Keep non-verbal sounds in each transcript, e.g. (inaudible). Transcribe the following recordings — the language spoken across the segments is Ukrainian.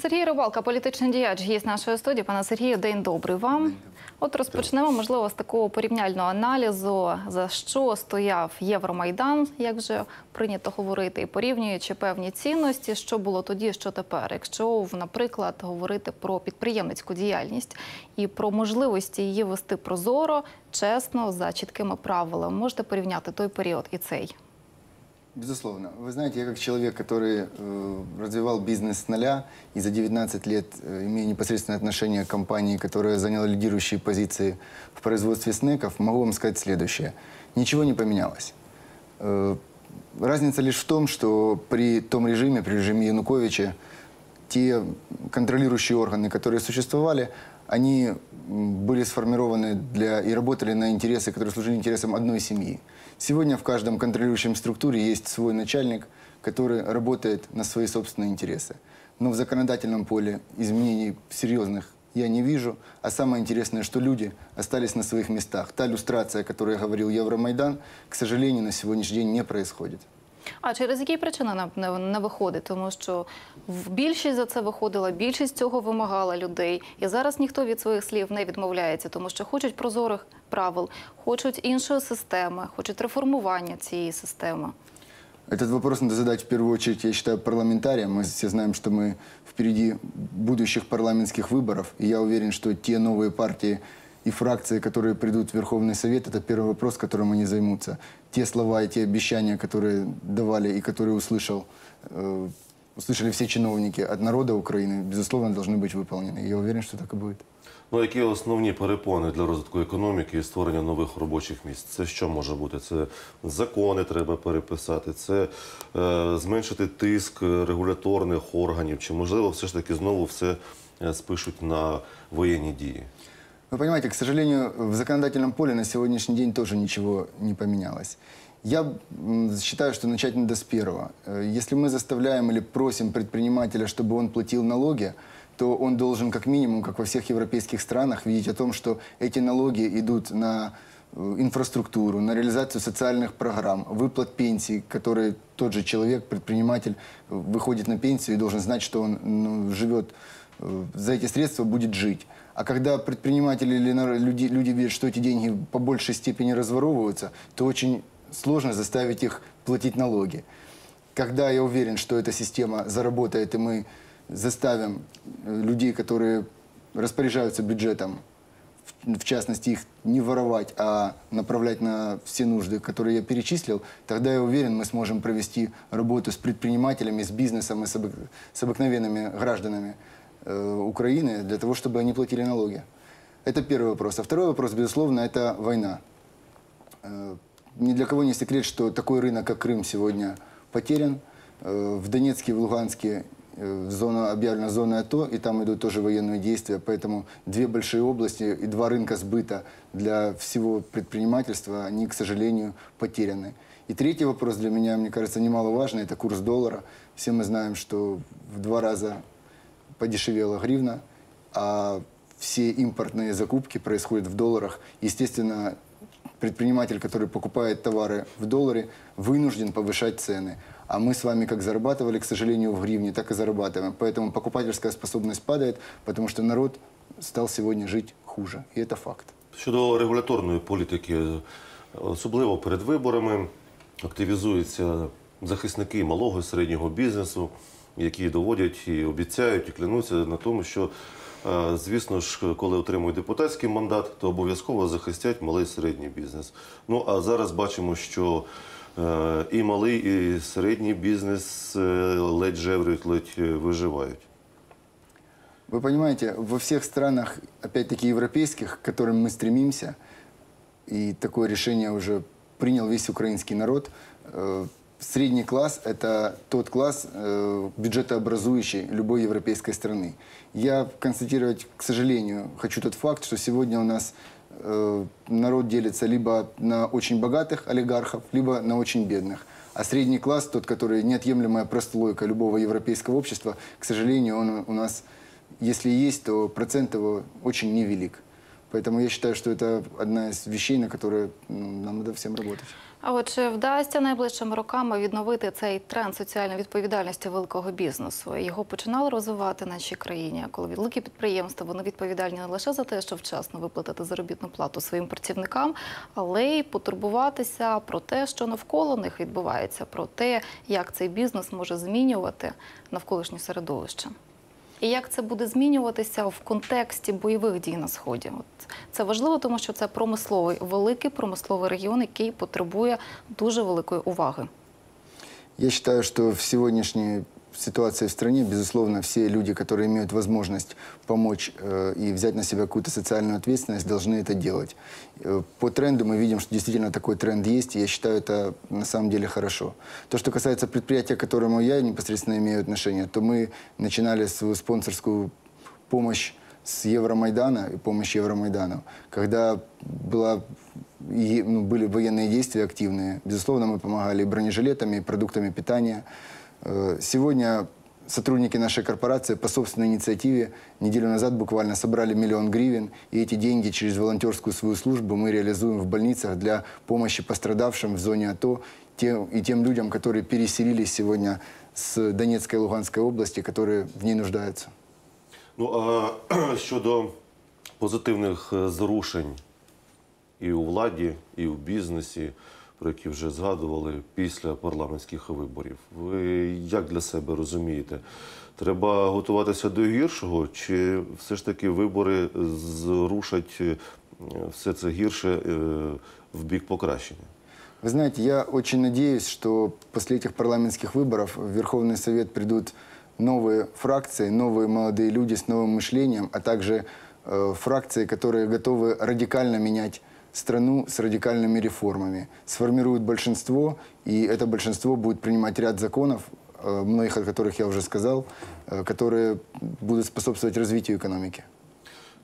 Сергій Рибалка, політичний діяч, гість нашої студії. Пане Сергію, день добрий вам. От розпочнемо, можливо, з такого порівняльного аналізу, за що стояв Євромайдан, як вже прийнято говорити, і порівнюючи певні цінності, що було тоді, що тепер. Якщо, наприклад, говорити про підприємницьку діяльність і про можливості її вести прозоро, чесно, за чіткими правилами, можете порівняти той період і цей. Безусловно. Вы знаете, я как человек, который э, развивал бизнес с нуля и за 19 лет э, имею непосредственное отношение к компании, которая заняла лидирующие позиции в производстве снеков, могу вам сказать следующее. Ничего не поменялось. Э, разница лишь в том, что при том режиме, при режиме Януковича, те контролирующие органы, которые существовали, они были сформированы для и работали на интересы, которые служили интересам одной семьи. Сегодня в каждом контролирующем структуре есть свой начальник, который работает на свои собственные интересы. Но в законодательном поле изменений серьезных я не вижу. А самое интересное, что люди остались на своих местах. Та люстрация, о которой говорил Евромайдан, к сожалению, на сегодняшний день не происходит. А через які причини не, не, не виходить? Тому що в більшість за це виходила, більшість цього вимагала людей. І зараз ніхто від своїх слів не відмовляється, тому що хочуть прозорих правил, хочуть іншої системи, хочуть реформування цієї системи. Этот вопрос надо задать в первую очередь, я считаю, парламентариям. Мы все знаем, что мы впереди будущих парламентских выборов. И я уверен, что те новые партии и фракции, которые придут в Верховный Совет, это первый вопрос, которым они займутся. Те слова и те обещания, которые давали и которые услышал, э, услышали все чиновники от народа Украины, безусловно, должны быть выполнены. И я уверен, что так и будет. Ну, які основні перепони для розвитку економіки і створення нових робочих місць? Це що може бути? Це закони треба переписати, це е, зменшити тиск регуляторних органів, чи можливо все ж таки знову все е, спишуть на воєнні дії? Вы понимаете, к сожалению, в законодательном поле на сегодняшний день тоже ничего не поменялось. Я считаю, что начать надо с первого. Э, Если мы заставляем или просим предпринимателя, чтобы он платил налоги, то он должен как минимум, как во всех европейских странах, видеть о том, что эти налоги идут на э, инфраструктуру, на реализацию социальных программ, выплат пенсий, которые тот же человек, предприниматель, э, выходит на пенсию и должен знать, что он ну, живет за эти средства будет жить. А когда предприниматели или люди, люди видят, что эти деньги по большей степени разворовываются, то очень сложно заставить их платить налоги. Когда я уверен, что эта система заработает, и мы заставим э, людей, которые распоряжаются бюджетом, в частности, их не воровать, а направлять на все нужды, которые я перечислил, тогда я уверен, мы сможем провести работу с предпринимателями, с бизнесом и с обыкновенными гражданами э, Украины для того, чтобы они платили налоги. Это первый вопрос. А второй вопрос, безусловно, это война. Э, Ни для кого не секрет, что такой рынок, как Крым, сегодня потерян. Э, В Донецке в Луганске зона объявлена зоной АТО, и там идут тоже военные действия. Поэтому две большие области и два рынка сбыта для всего предпринимательства, они, к сожалению, потеряны. И третий вопрос для меня, мне кажется, немаловажный, это курс доллара. Все мы знаем, что в два раза подешевела гривна, а все импортные закупки происходят в долларах. Естественно, предприниматель, который покупает товары в долларе, вынужден повышать цены. А мы с вами как зарабатывали, к сожалению, в гривне, так и зарабатываем. Поэтому покупательская способность падает, потому что народ стал сегодня жить хуже. И это факт. Щодо регуляторної політики, особливо перед виборами, активізуються захисники малого і середнього бізнесу, які доводять і обіцяють, і клянуться на тому, що, е, звісно ж, коли отримують депутатський мандат, то обов'язково захистять малий і середній бізнес. Ну а зараз бачимо, що е, і малий, і середній бізнес е, ледь жеврюють, ледь е, виживають. Вы понимаете, во всех странах, опять-таки европейских, к которым мы стремимся, и такое решение уже принял весь украинский народ, э, средний класс – это тот класс э, бюджетообразующий любой европейской страны. Я констатировать, к сожалению, хочу тот факт, что сегодня у нас э, народ делится либо на очень богатых олигархов, либо на очень бедных. А средний класс, тот, который неотъемлемая прослойка любого европейского общества, к сожалению, он у нас, если есть, то процент его очень невелик. Поэтому я считаю, что это одна из вещей, на которые ну, нам надо всем работать. А от чи вдасться найближчими роками відновити цей тренд соціальної відповідальності великого бізнесу? Його починали розвивати в нашій країні, коли великі підприємства вони відповідальні не лише за те, щоб вчасно виплатити заробітну плату своїм працівникам, але й потурбуватися про те, що навколо них відбувається, про те, як цей бізнес може змінювати навколишнє середовище. І як це буде змінюватися в контексті бойових дій на сході? От це важливо, тому що це промисловий великий промисловий регіон, який потребує дуже великої уваги. Я считаю, что в сегодняшней ситуации в стране, безусловно, все люди, которые имеют возможность помочь э, и взять на себя какую-то социальную ответственность, должны это делать. Э, по тренду мы видим, что действительно такой тренд есть, и я считаю это на самом деле хорошо. То, что касается предприятия, к которому я непосредственно имею отношение, то мы начинали свою спонсорскую помощь с Евромайдана и помощь Евромайдану. Когда была, и, ну, были военные действия активные, безусловно, мы помогали бронежилетами, и продуктами питания. Э, Сегодня сотрудники нашей корпорации по собственной инициативе неделю назад буквально собрали миллион гривен, и эти деньги через волонтерскую свою службу мы реализуем в больницах для помощи пострадавшим в зоне АТО тем, и тем людям, которые переселились сегодня с Донецкой и Луганской области, которые в ней нуждаются. Ну а (clears throat) щодо позитивних е, зрушень і у владі, і у бізнесі, про які вже згадували після парламентських виборів, ви як для себе розумієте? Треба готуватися до гіршого, чи все ж таки вибори зрушать е, все це гірше е, в бік покращення? Вы знаете, я очень надеюсь, что после этих парламентских выборов в Верховный Совет придут новые фракции, новые молодые люди с новым мышлением, а также э, фракции, которые готовы радикально менять страну с радикальными реформами. Сформируют большинство, и это большинство будет принимать ряд законов, э, многих от которых я уже сказал, э, которые будут способствовать развитию экономики.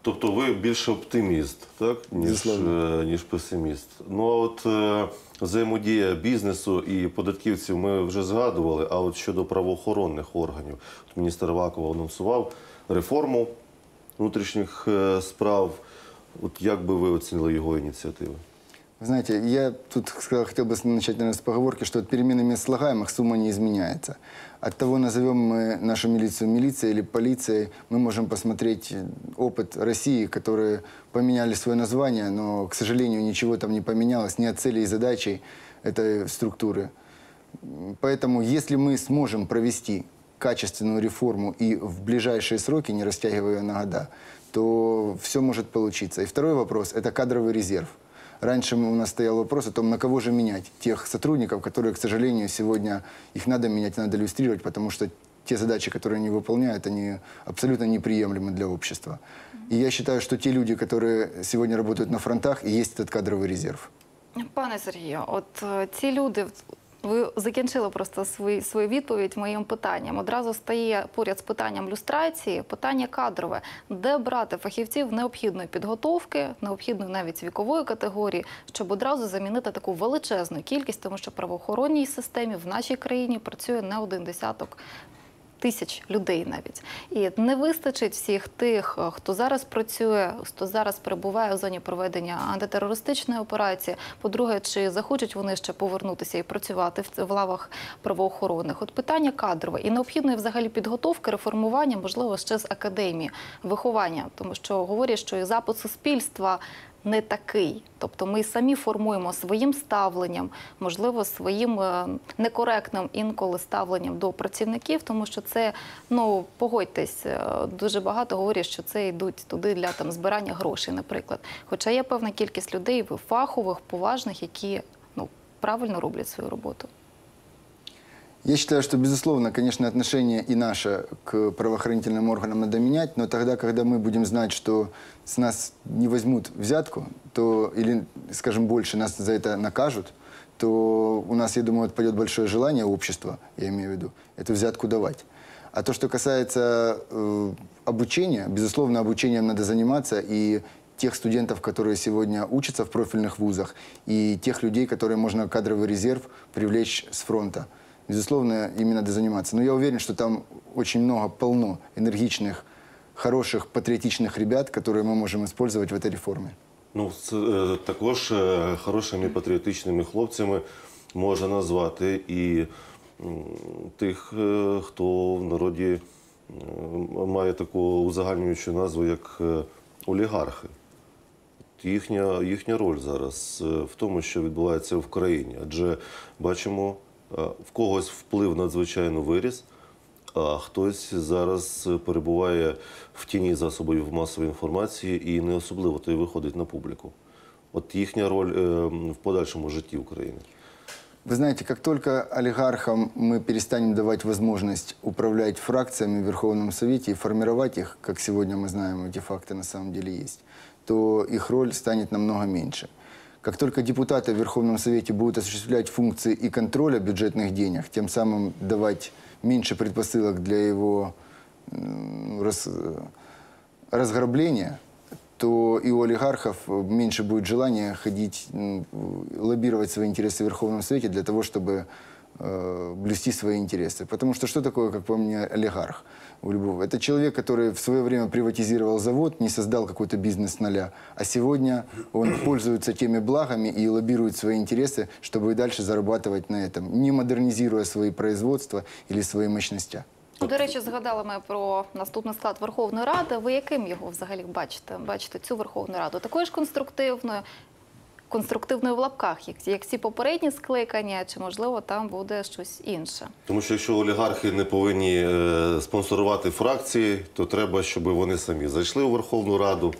Тобто ви більше оптиміст, так? Ніж, Безусловно. е, ніж песиміст. Ну а от е, взаємодія бізнесу і податківців ми вже згадували. А от щодо правоохоронних органів, от міністр Аваков анонсував реформу внутрішніх е, справ. От як би ви оцінили його ініціативи? Вы знаете, я тут сказал, хотел бы начать, наверное, с поговорки, что от перемены мест слагаемых сумма не изменяется. От того, назовем мы нашу милицию милицией или полицией, мы можем посмотреть опыт России, которые поменяли свое название, но, к сожалению, ничего там не поменялось, ни от целей и задачей этой структуры. Поэтому, если мы сможем провести качественную реформу и в ближайшие сроки, не растягивая ее на года, то все может получиться. И второй вопрос – это кадровый резерв. Раньше у нас стоял вопрос о том, на кого же менять тех сотрудников, которые, к сожалению, сегодня их надо менять, надо иллюстрировать, потому что те задачи, которые они выполняют, они абсолютно неприемлемы для общества. И я считаю, что те люди, которые сегодня работают на фронтах, и есть этот кадровый резерв. Пане Сергію, от ці люди. Ви закінчили просто свою, свою відповідь моїм питанням. Одразу стає поряд з питанням люстрації, питання кадрове, де брати фахівців необхідної підготовки, необхідної навіть вікової категорії, щоб одразу замінити таку величезну кількість, тому що правоохоронній системі в нашій країні працює не один десяток тисяч людей навіть. І не вистачить всіх тих, е, хто зараз працює, хто зараз перебуває в зоні проведення антитерористичної операції. По-друге, чи захочуть вони ще повернутися і працювати в, лавах правоохоронних? От питання кадрове і необхідної взагалі підготовки, реформування, можливо, ще з академії виховання, тому що говорять, що і запит суспільства. Не такий, тобто ми самі формуємо своїм ставленням, можливо, своїм е, некоректним інколи ставленням до працівників, тому що це, ну погодьтесь, е, дуже багато говорять, що це йдуть туди для там збирання грошей, наприклад. Хоча є певна кількість людей фахових, поважних, які ну правильно роблять свою роботу. Я считаю, что, безусловно, конечно, отношение и наше к правоохранительным органам надо менять, но тогда, когда мы будем знать, что с нас не возьмут взятку, то, или, скажем, больше нас за это накажут, то у нас, я думаю, отпадет большое желание общества, я имею в виду, эту взятку давать. А то, что касается э, обучения, безусловно, обучением надо заниматься, и тех студентов, которые сегодня учатся в профильных вузах, и тех людей, которые можно кадровый резерв привлечь с фронта. Безусловно, ими надо заниматься. Но я уверен, что там очень много, полно энергичных, хороших, патриотичных ребят, которые мы можем использовать в этой реформе. Ну, це, е, також е, хорошими патріотичними хлопцями можна назвати і м, тих, е, хто в народі е, має таку узагальнюючу назву, як е, олігархи. Їхня, їхня роль зараз е, в тому, що відбувається в країні. Адже бачимо, е, в когось вплив надзвичайно виріс, а хтось зараз е, перебуває в тіні засобів масової інформації і не особливо то й виходить на публіку. От їхня роль е, в подальшому житті України. Вы знаете, как только олигархам мы перестанем давать возможность управлять фракциями в Верховном Совете и формировать их, как сегодня мы знаем, эти факты на самом деле есть, то их роль станет намного меньше. Как только депутаты в Верховном Совете будут осуществлять функции и контроля бюджетных денег, тем самым давать меньше предпосылок для его раз- э, разграбления, то и у олигархов меньше будет желания ходить, лоббировать свои интересы в Верховном Совете для того, чтобы блюсти свои интересы. Потому что что такое, как по мне, олигарх у любого? Это человек, который в свое время приватизировал завод, не создал какой-то бизнес с нуля, а сегодня он (clears throat) пользуется теми благами и лоббирует свои интересы, чтобы и дальше зарабатывать на этом, не модернизируя свои производства или свои мощности. До речі, згадали ми про наступний склад Верховної Ради. Ви яким його взагалі бачите? Бачите цю Верховну Раду? Такою ж конструктивною, конструктивною в лапках, як, як ці попередні скликання, чи можливо там буде щось інше? Тому що якщо олігархи не повинні е, спонсорувати фракції, то треба, щоб вони самі зайшли у Верховну Раду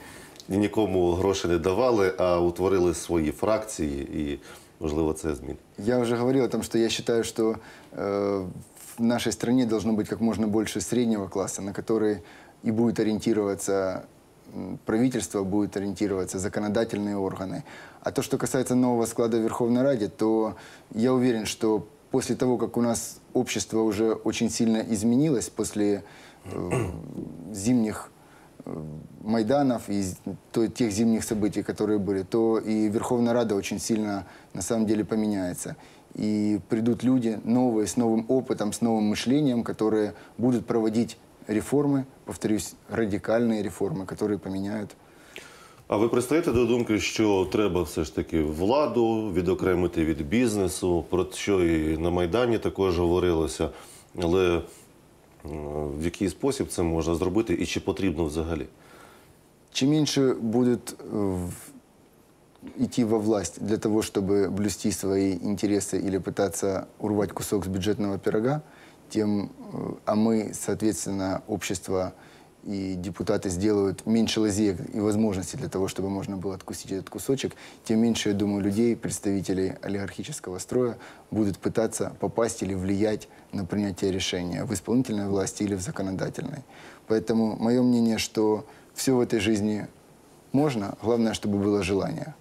і нікому гроші не давали, а утворили свої фракції, і можливо це змін. Я уже говорил о том, что я считаю, что э, в нашей стране должно быть как можно больше среднего класса, на который и будет ориентироваться м, Правительство, будет ориентироваться законодательные органы. А то, что касается нового склада Верховной Раде, то я уверен, что после того, как у нас общество уже очень сильно изменилось после э, зимних э, Майданов и то- тех зимних событий, которые были, то и Верховная Рада очень сильно на самом деле поменяется. И придут люди новые, с новым опытом, с новым мышлением, которые будут проводить реформы, повторюсь, радикальные реформы, которые поменяют А ви пристаєте до думки, що треба все ж таки владу відокремити від бізнесу, про що і на Майдані також говорилося, але е, в який спосіб це можна зробити і чи потрібно взагалі? Чем меньше будут э, в- идти во власть для того, чтобы блюсти свои интересы или пытаться урвать кусок с бюджетного пирога, тем, э, а мы, соответственно, общество и депутаты сделают меньше лазеек и возможностей для того, чтобы можно было откусить этот кусочек, тем меньше, я думаю, людей, представителей олигархического строя, будут пытаться попасть или влиять на принятие решения в исполнительной власти или в законодательной. Поэтому мое мнение, что все в этой жизни можно, главное, чтобы было желание.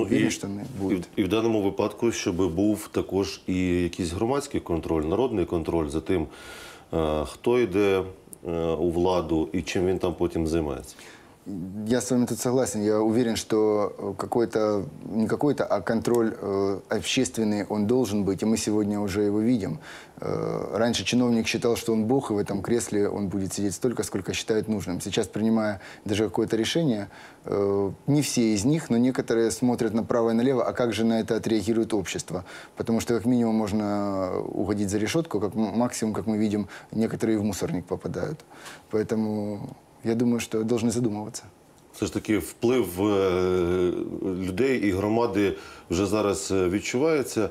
Уверен, що не буде. Ну, і, в- і в даному випадку, щоб був також і якийсь громадський контроль, народний контроль за тим, е, хто йде е, у владу і чим він там потім займається. Я с вами тут согласен. Я уверен, что э, какой-то, не какой-то, а контроль э, общественный, он должен быть. И мы сегодня уже его видим. Э, раньше чиновник считал, что он бог, и в этом кресле он будет сидеть столько, сколько считает нужным. Сейчас, принимая даже какое-то решение, э, не все из них, но некоторые смотрят направо и налево, а как же на это отреагирует общество. Потому что как минимум можно угодить за решетку, как максимум, как мы видим, некоторые в мусорник попадают. Поэтому я думаю, что должны задумываться. Все ж таки, вплив е, людей і громади вже зараз е, відчувається.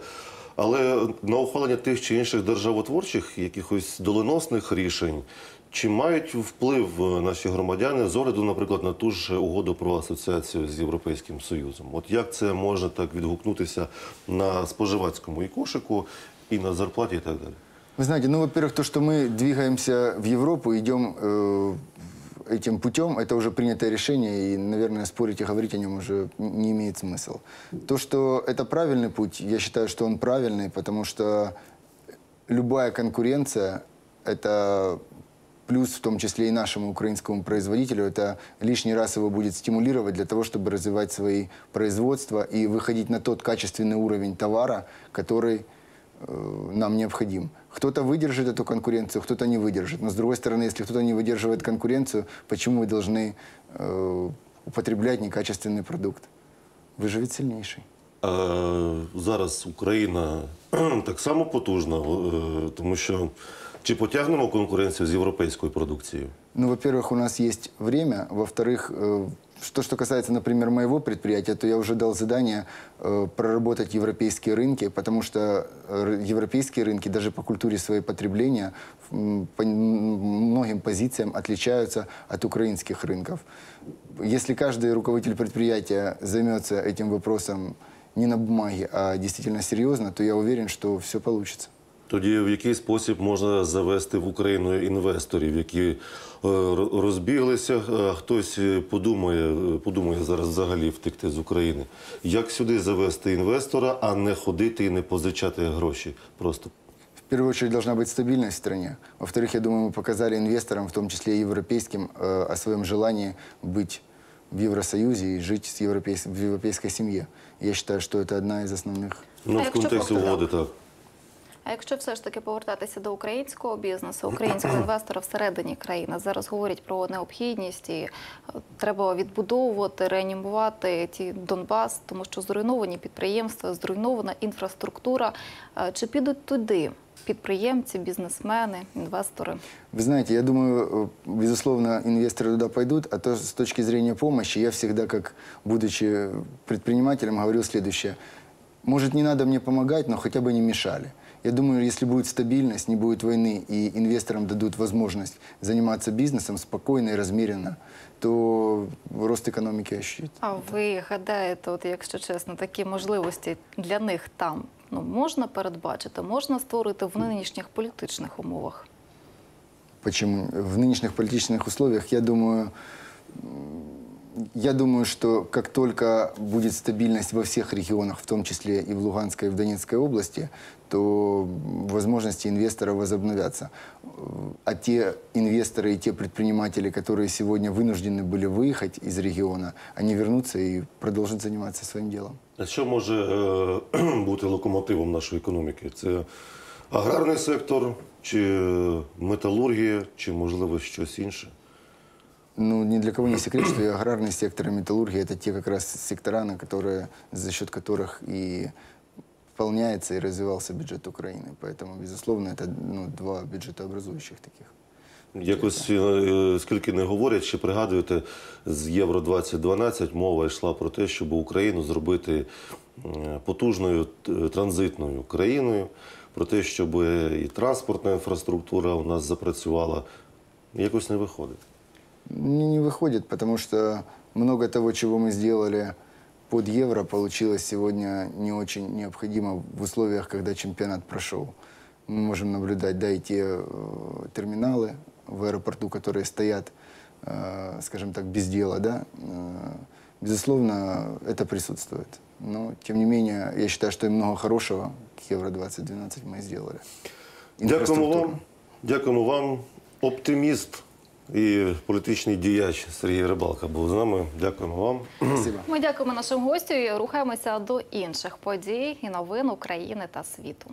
Але на ухвалення тих чи інших державотворчих, якихось доленосних рішень, чи мають вплив е, наші громадяни з огляду, наприклад, на ту ж угоду про асоціацію з Європейським Союзом? От як це може так відгукнутися на споживацькому і кошику, і на зарплаті, і так далі? Вы знаете, ну, во-первых, то, что мы двигаемся в Европу, идем э, этим путем, это уже принятое решение, и, наверное, спорить и говорить о нем уже не имеет смысл. То, что это правильный путь, я считаю, что он правильный, потому что любая конкуренция – это плюс в том числе и нашему украинскому производителю. Это лишний раз его будет стимулировать для того, чтобы развивать свои производства и выходить на тот качественный уровень товара, который нам необходим. Кто-то выдержит эту конкуренцию, кто-то не выдержит. Но с другой стороны, если кто-то не выдерживает конкуренцию, почему мы должны э, употреблять некачественный продукт. Выживет сильнейший. А зараз Україна (clears throat) так само потужна, е, тому що чи потягнемо конкуренцію з європейською продукцією? Ну, во-первых, у нас есть время. Во-вторых, э, что, что касается, например, моего предприятия, то я уже дал задание э, проработать европейские рынки, потому что э, европейские рынки даже по культуре своего потребления по многим позициям отличаются от украинских рынков. Если каждый руководитель предприятия займется этим вопросом не на бумаге, а действительно серьезно, то я уверен, что все получится. Тоді в який спосіб можна завести в Україну інвесторів, які е, ро- розбіглися, а хтось е, подумає, е, подумає зараз взагалі втекти з України. Як сюди завести інвестора, а не ходити і не позичати гроші? Просто В первую очередь должна быть стабильность в стране. Во-вторых, я думаю, мы показали инвесторам, в том числе и европейским, э, о своем желании быть в Евросоюзе и жить с европейс- в европейской семье. Я считаю, что это одна из основных ну, А в якщо контексті просто- угоди так. А якщо все ж таки повертатися до українського бізнесу, українського інвестора (clears throat) всередині країни зараз говорять про необхідність і е, треба відбудовувати, реанімувати ті Донбас, тому що зруйновані підприємства, зруйнована інфраструктура. Е, Чи підуть туди підприємці, бізнесмени, інвестори? Вы знаете, я думаю, э, безусловно, инвесторы туда пойдут, а то с точки зрения помощи я всегда, как будучи предпринимателем, говорил следующее. Может, не надо мне помогать, но хотя бы не мешали. Я думаю, если будет стабильность, не будет войны, и инвесторам дадут возможность заниматься бизнесом спокойно и размеренно, то рост экономики ощутит. А ви гадаєте, от якщо чесно, такі можливості для них там ну можна передбачити, можна створити в нинішніх політичних умовах? Почему? В нынешних политических условиях, я думаю, м, я думаю, что как только будет стабильность во всех регионах, в том числе и в Луганской, и в Донецкой области, то м, возможности инвесторов возобновятся. Э, А те инвесторы и те предприниматели, которые сегодня вынуждены были выехать из региона, они вернутся и продолжат заниматься своим делом. А що може е, бути (clears throat) локомотивом нашої економіки? Це аграрний сектор, чи е, металургія, чи можливо щось інше? Ну, ни для кого не секрет, что и аграрный сектор, и металлургия – это те как раз сектора, на которые, за счет которых и пополняется и развивался бюджет Украины. Поэтому, безусловно, это ну, два бюджетообразующих таких. Якось е, скільки не говорять, чи пригадуєте, з Євро 2012 мова йшла про те, щоб Україну зробити е, потужною т- транзитною країною, про те, щоб і транспортна інфраструктура у нас запрацювала. Якось не виходить. Не, не выходит, потому что много того, чего мы сделали под евро, получилось сегодня не очень необходимо в условиях, когда чемпионат прошел. Мы можем наблюдать, да, и те э, терминалы в аэропорту, которые стоят, э, скажем так, без дела, да. Э, безусловно, это присутствует. Но, тем не менее, я считаю, что и много хорошего к Евро-2012 мы сделали. Дякуємо Інфраструктурно. вам. Дякуємо вам. Оптиміст І політичний діяч Сергій Рибалка був з нами. Дякуємо вам. Спасибо. Ми дякуємо нашим гостю і рухаємося до інших подій і новин України та світу.